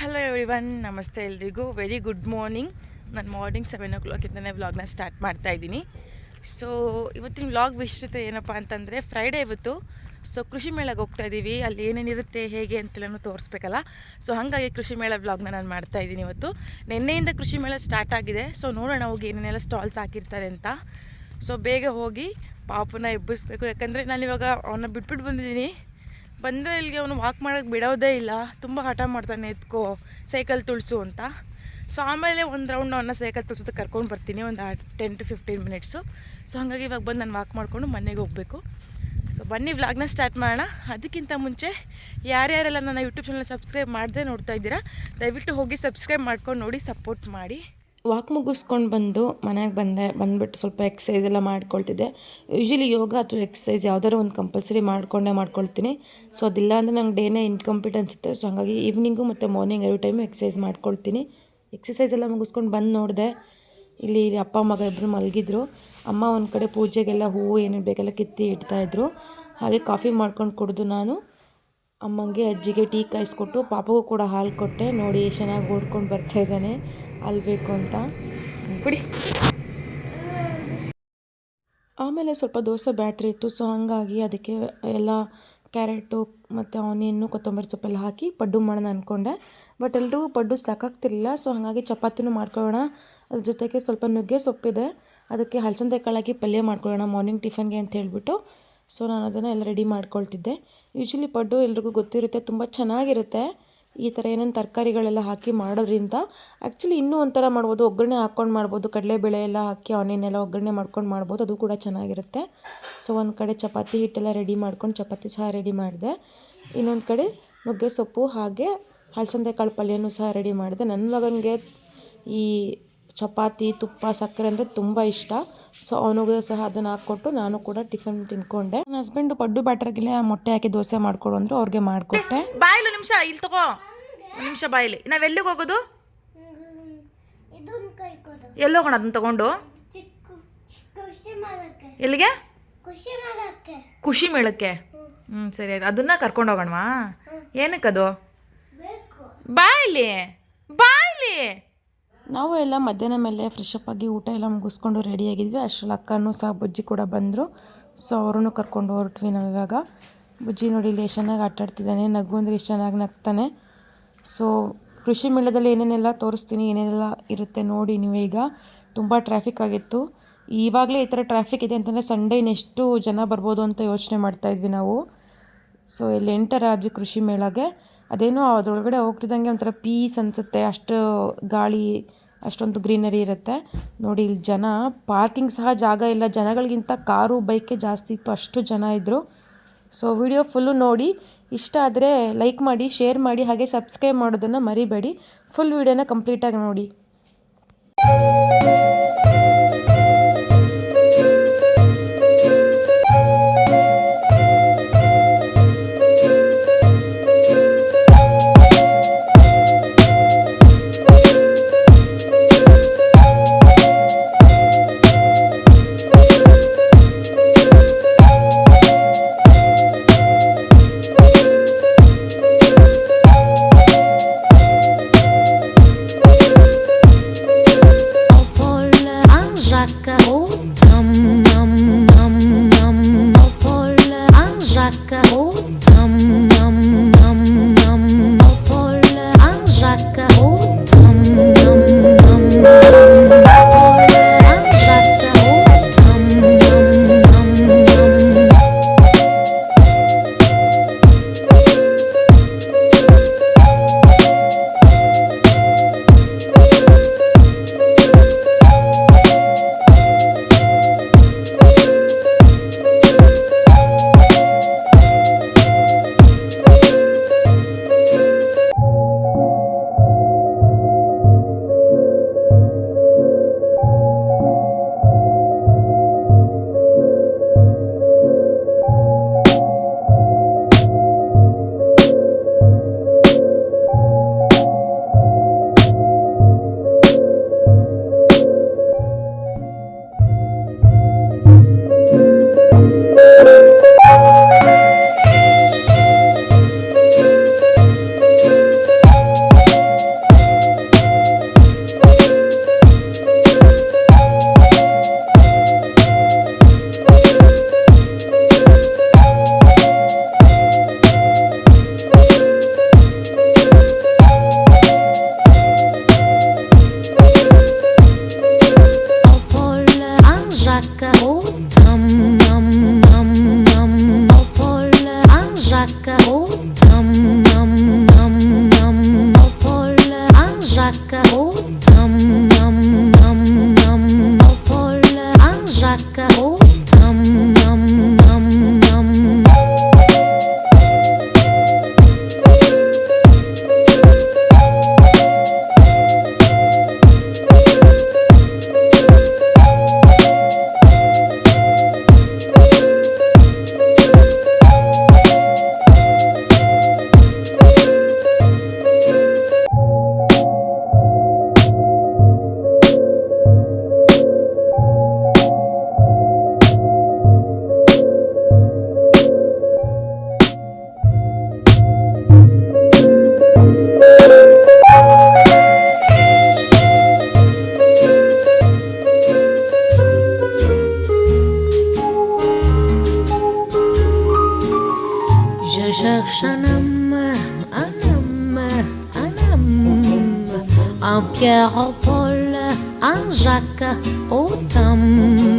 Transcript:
Hello every ನಮಸ್ತೆ ಎಲ್ರಿಗೂ. Very good morning ನಾನು ಮಾರ್ನಿಂಗ್ ಸೆವೆನ್ ಓ ಕ್ಲಾಕಿಂದನೇ ವ್ಲಾಗ್ನ ಸ್ಟಾರ್ಟ್ ಮಾಡ್ತಾ ಇದ್ದೀನಿ. ಸೊ ಇವತ್ತಿನ ವ್ಲಾಗ್ ವಿಶೇಷತೆ ಏನಪ್ಪ ಅಂತಂದರೆ ಫ್ರೈಡೇ ಇವತ್ತು. ಸೊ ಕೃಷಿ ಮೇಳಗೆ ಹೋಗ್ತಾ ಇದ್ದೀವಿ ಅಲ್ಲಿ ಏನೇನಿರುತ್ತೆ, ಹೇಗೆ ಅಂತೆಲ್ಲನೂ ತೋರಿಸ್ಬೇಕಲ್ಲ. ಸೊ ಹಾಗಾಗಿ ಕೃಷಿ ಮೇಳ ವ್ಲಾಗ್ನ ನಾನು ಮಾಡ್ತಾ ಇದ್ದೀನಿ ಇವತ್ತು. ನಿನ್ನೆಯಿಂದ ಕೃಷಿ ಮೇಳ ಸ್ಟಾರ್ಟ್ ಆಗಿದೆ. ಸೊ ನೋಡೋಣ ಹೋಗಿ ಏನೇನೆಲ್ಲ ಸ್ಟಾಲ್ಸ್ ಹಾಕಿರ್ತಾರೆ ಅಂತ. ಸೊ ಬೇಗ ಹೋಗಿ ಪಾಪನ ಎಬ್ಬಿಸ್ಬೇಕು. ಯಾಕಂದರೆ ನಾನು ಇವಾಗ ಅವನ್ನ ಬಿಟ್ಬಿಟ್ಟು ಬಂದಿದ್ದೀನಿ. ಬಂದರೆ ಇಲ್ಲಿಗೆ ಅವನು ವಾಕ್ ಮಾಡೋಕ್ಕೆ ಬಿಡೋದೇ ಇಲ್ಲ. ತುಂಬ ಹಠ ಮಾಡ್ತಾನೆ, ಎತ್ಕೋ ಸೈಕಲ್ ತುಳಿಸು ಅಂತ. ಸೊ ಆಮೇಲೆ ಒಂದು ರೌಂಡ್ ಅವನ್ನ ಸೈಕಲ್ ತುಳ್ಸೋದಕ್ಕೆ ಕರ್ಕೊಂಡು ಬರ್ತೀನಿ, ಒಂದು ten to fifteen minutes so ಹಾಗಾಗಿ ಇವಾಗ ಬಂದು ನಾನು ವಾಕ್ ಮಾಡಿಕೊಂಡು ಮನೆಗೆ ಹೋಗಬೇಕು. ಸೊ ಬನ್ನಿ ವ್ಲಾಗ್ನ ಸ್ಟಾರ್ಟ್ ಮಾಡೋಣ. ಅದಕ್ಕಿಂತ ಮುಂಚೆ ಯಾರ್ಯಾರೆಲ್ಲ ನನ್ನ ಯೂಟ್ಯೂಬ್ ಚಾನಲ್ ಸಬ್ಸ್ಕ್ರೈಬ್ ಮಾಡದೆ ನೋಡ್ತಾ ಇದ್ದೀರಾ, ದಯವಿಟ್ಟು ಹೋಗಿ ಸಬ್ಸ್ಕ್ರೈಬ್ ಮಾಡ್ಕೊಂಡು ನೋಡಿ ಸಪೋರ್ಟ್ ಮಾಡಿ. ವಾಕ್ ಮುಗಿಸ್ಕೊಂಡು ಬಂದು ಮನೆಗೆ ಬಂದೆ, ಬಂದುಬಿಟ್ಟು ಸ್ವಲ್ಪ ಎಕ್ಸಸೈಸ್ ಎಲ್ಲ ಮಾಡ್ಕೊಳ್ತಿದ್ದೆ. ಯೂಶ್ವಲಿ ಯೋಗ ಅಥವಾ ಎಕ್ಸಸೈಸ್ ಯಾವ್ದಾರು ಒಂದು ಕಂಪಲ್ಸರಿ ಮಾಡಿಕೊಂಡೇ ಮಾಡ್ಕೊಳ್ತೀನಿ. ಸೊ ಅದಿಲ್ಲ ಅಂದರೆ ನಂಗೆ ಡೇನೇ ಇನ್ಕಂಪ್ಲೀಟ್ ಅನಿಸುತ್ತೆ. ಸೊ ಹಾಗಾಗಿ ಈವ್ನಿಂಗು ಮತ್ತು ಮಾರ್ನಿಂಗ್ ಎರಡು ಟೈಮು ಎಕ್ಸಸೈಸ್ ಮಾಡ್ಕೊಳ್ತೀನಿ. ಎಕ್ಸಸೈಸ್ ಎಲ್ಲ ಮುಗಿಸ್ಕೊಂಡು ಬಂದು ನೋಡಿದೆ. ಇಲ್ಲಿ ಅಪ್ಪ ಮಗ ಇಬ್ಬರು ಮಲಗಿದ್ರು. ಅಮ್ಮ ಒಂದು ಕಡೆ ಪೂಜೆಗೆಲ್ಲ ಹೂವು ಏನೇನು ಬೇಕೆಲ್ಲ ಕಿತ್ತಿ ಇಡ್ತಾಯಿದ್ರು ಹಾಗೆ ಕಾಫಿ ಮಾಡ್ಕೊಂಡು ಕುಡಿದು ನಾನು. ಅಮ್ಮಂಗೆ ಅಜ್ಜಿಗೆ ಟೀ ಕಾಯಿಸ್ಕೊಟ್ಟು ಪಾಪಗೂ ಕೂಡ ಹಾಲು ಕೊಟ್ಟೆ. ನೋಡಿ ಎಷ್ಟು ಚೆನ್ನಾಗಿ ಓಡ್ಕೊಂಡು ಬರ್ತಾ ಇದ್ದಾನೆ. ಅಲ್ಬೇಕು ಅಂತ. ಬಿಡಿ. ಆಮೇಲೆ ಸ್ವಲ್ಪ ದೋಸೆ ಬ್ಯಾಟ್ರಿ ಇತ್ತು. ಸೊ ಹಾಗಾಗಿ ಅದಕ್ಕೆ ಎಲ್ಲ ಕ್ಯಾರೆಟು ಮತ್ತು ಆನಿಯನ್ನು ಕೊತ್ತಂಬರಿ ಸೊಪ್ಪೆಲ್ಲ ಹಾಕಿ ಪಡ್ಡು ಮಾಡೋಣ ಅಂದ್ಕೊಂಡೆ ಬಟ್ ಎಲ್ರಿಗೂ ಪಡ್ಡು ಸಾಕಾಗ್ತಿರಲಿಲ್ಲ. ಸೊ ಹಾಗಾಗಿ ಚಪಾತಿನೂ ಮಾಡ್ಕೊಳ್ಳೋಣ. ಅದ್ರ ಜೊತೆಗೆ ಸ್ವಲ್ಪ ನುಗ್ಗೆ ಸೊಪ್ಪಿದೆ. ಅದಕ್ಕೆ ಹಲಸಂದೆ ಕಾಳಾಗಿ ಪಲ್ಯ ಮಾಡ್ಕೊಳ್ಳೋಣ. ಮಾರ್ನಿಂಗ್ ಟಿಫನ್ಗೆ ಅಂತ ಹೇಳ್ಬಿಟ್ಟು. ಸೊ ನಾನು ಅದನ್ನು ಎಲ್ಲ ರೆಡಿ ಮಾಡ್ಕೊಳ್ತಿದ್ದೆ. ಯೂಶ್ವಲಿ ಪಡ್ಡು ಎಲ್ರಿಗೂ ಗೊತ್ತಿರುತ್ತೆ, ತುಂಬ ಚೆನ್ನಾಗಿರುತ್ತೆ. ಈ ಥರ ಏನೇನು ತರಕಾರಿಗಳೆಲ್ಲ ಹಾಕಿ ಮಾಡೋದ್ರಿಂದ ಆ್ಯಕ್ಚುಲಿ ಇನ್ನೂ ಒಂಥರ ಮಾಡ್ಬೋದು. ಒಗ್ಗರಣೆ ಹಾಕ್ಕೊಂಡು ಮಾಡ್ಬೋದು, ಕಡಲೆಬೇಳೆ ಎಲ್ಲ ಹಾಕಿ ಆನಿಯನ್ ಎಲ್ಲ ಒಗ್ಗರಣೆ ಮಾಡ್ಕೊಂಡು ಮಾಡ್ಬೋದು, ಅದು ಕೂಡ ಚೆನ್ನಾಗಿರುತ್ತೆ. ಸೊ ಒಂದು ಕಡೆ ಚಪಾತಿ ಹಿಟ್ಟೆಲ್ಲ ರೆಡಿ ಮಾಡ್ಕೊಂಡು ಚಪಾತಿ ಸಹ ರೆಡಿ ಮಾಡಿದೆ. ಇನ್ನೊಂದು ಕಡೆ ನುಗ್ಗೆ ಸೊಪ್ಪು ಹಾಗೆ ಹಲಸಂದೆ ಕಾಳು ಪಲ್ಯನೂ ಸಹ ರೆಡಿ ಮಾಡಿದೆ. ನನ್ನ ಮಗನಿಗೆ ಈ ಚಪಾತಿ, ತುಪ್ಪ, ಸಕ್ಕರೆ ಅಂದರೆ ತುಂಬ ಇಷ್ಟ. ಸೊ ಅವನಿಗೂ ಸಹ ಅದನ್ನು ಹಾಕ್ಕೊಟ್ಟು ನಾನು ಕೂಡ ಟಿಫನ್ ತಿನ್ಕೊಂಡೆ. ನನ್ನ ಹಸ್ಬೆಂಡ್ ಪಡ್ಡು ಬ್ಯಾಟರ್ಗೆಲ್ಲ ಮೊಟ್ಟೆ ಹಾಕಿ ದೋಸೆ ಮಾಡ್ಕೊಡು ಅಂದ್ರೆ ಅವ್ರಿಗೆ ಮಾಡಿಕೊಟ್ಟೆ. ಬಾಯಿಲು ನಿಮಿಷ ಇಲ್ಲಿ ತಗೋ. ನಿಮಿಷ ಬಾಯಿಲಿ. ನಾವು ಎಲ್ಲಿಗೆ ಹೋಗೋದು? ಇದೊಂದು ಕೈ ಕೊಡು. ಎಲ್ಲಿ ಹೋಗೋಣ ಅದನ್ನ ತಗೊಂಡು? ಚಿಕ್ಕ ಖುಷಿ ಮಾಡಕ್ಕೆ. ಎಲ್ಲಿಗೆ? ಖುಷಿ ಮಾಡಕ್ಕೆ. ಖುಷಿ ಮೇಳಕ್ಕೆ. ಹ್ಞೂ ಸರಿ ಆಯ್ತು. ಅದನ್ನ ಕರ್ಕೊಂಡು ಹೋಗೋಣವಾ? ಏನಕ್ಕದು? ಬೇಕು. ಬಾಯಿಲಿ ಬಾಯ್ಲಿ. ನಾವು ಎಲ್ಲ ಮಧ್ಯಾಹ್ನ ಮೇಲೆ ಫ್ರೆಶ್ ಅಪ್ ಆಗಿ ಊಟ ಎಲ್ಲ ಮುಗಿಸ್ಕೊಂಡು ರೆಡಿಯಾಗಿದ್ವಿ ಅಷ್ಟರಲ್ಲಿ ಅಕ್ಕನೂ ಸಹ ಬುಜ್ಜಿ ಕೂಡ ಬಂದರು. ಸೊ ಅವ್ರನ್ನೂ ಕರ್ಕೊಂಡು ಹೊರಟ್ವಿ ನಾವು ಇವಾಗ. ಬುಜ್ಜಿ ನೋಡಿ ಇಲ್ಲಿ ಎಷ್ಟು ಚೆನ್ನಾಗಿ ಆಟಾಡ್ತಿದ್ದಾನೆ ನಗು ಅಂದರೆ ಎಷ್ಟು ಚೆನ್ನಾಗಿ ನಗ್ತಾನೆ. ಸೊ ಕೃಷಿ ಮೇಳದಲ್ಲಿ ಏನೇನೆಲ್ಲ ತೋರಿಸ್ತೀನಿ, ಏನೇನೆಲ್ಲ ಇರುತ್ತೆ ನೋಡಿ ನೀವು ಈಗ ತುಂಬ ಟ್ರಾಫಿಕ್ ಆಗಿತ್ತು. ಇವಾಗಲೇ ಈ ಥರ ಟ್ರಾಫಿಕ್ ಇದೆ ಅಂತಂದರೆ ಸಂಡೇ ಇನ್ನೆಷ್ಟು ಜನ ಬರ್ಬೋದು ಅಂತ ಯೋಚನೆ ಮಾಡ್ತಾಯಿದ್ವಿ ನಾವು. ಸೊ ಇಲ್ಲಿ ಎಂಟರ್ ಆದ್ವಿ ಕೃಷಿ ಮೇಳಗೆ. ಅದೇನೋ ಅದರೊಳಗಡೆ ಹೋಗ್ತಿದ್ದಂಗೆ ಒಂಥರ ಪೀಸ್ ಅನಿಸುತ್ತೆ. ಅಷ್ಟು ಗಾಳಿ, ಅಷ್ಟೊಂದು ಗ್ರೀನರಿ ಇರುತ್ತೆ. ನೋಡಿ, ಇಲ್ಲಿ ಜನ ಪಾರ್ಕಿಂಗ್ ಸಹ ಜಾಗ ಇಲ್ಲ. ಜನಗಳಿಗಿಂತ ಕಾರು ಬೈಕೆ ಜಾಸ್ತಿ ಇತ್ತು. ಅಷ್ಟು ಜನ ಇದ್ದರು ಸೊ ವಿಡಿಯೋ ಫುಲ್ಲು ನೋಡಿ. ಇಷ್ಟ ಆದರೆ ಲೈಕ್ ಮಾಡಿ ಶೇರ್ ಮಾಡಿ, ಹಾಗೆ ಸಬ್ಸ್ಕ್ರೈಬ್ ಮಾಡೋದನ್ನು ಮರಿಬೇಡಿ. ಫುಲ್ ವಿಡಿಯೋನ ಕಂಪ್ಲೀಟಾಗಿ ನೋಡಿ. Tam, nam, nam, nam, opole, anżaka, cherche un homme, un homme, un homme, un Pierre, Paul, un Jacques, autant.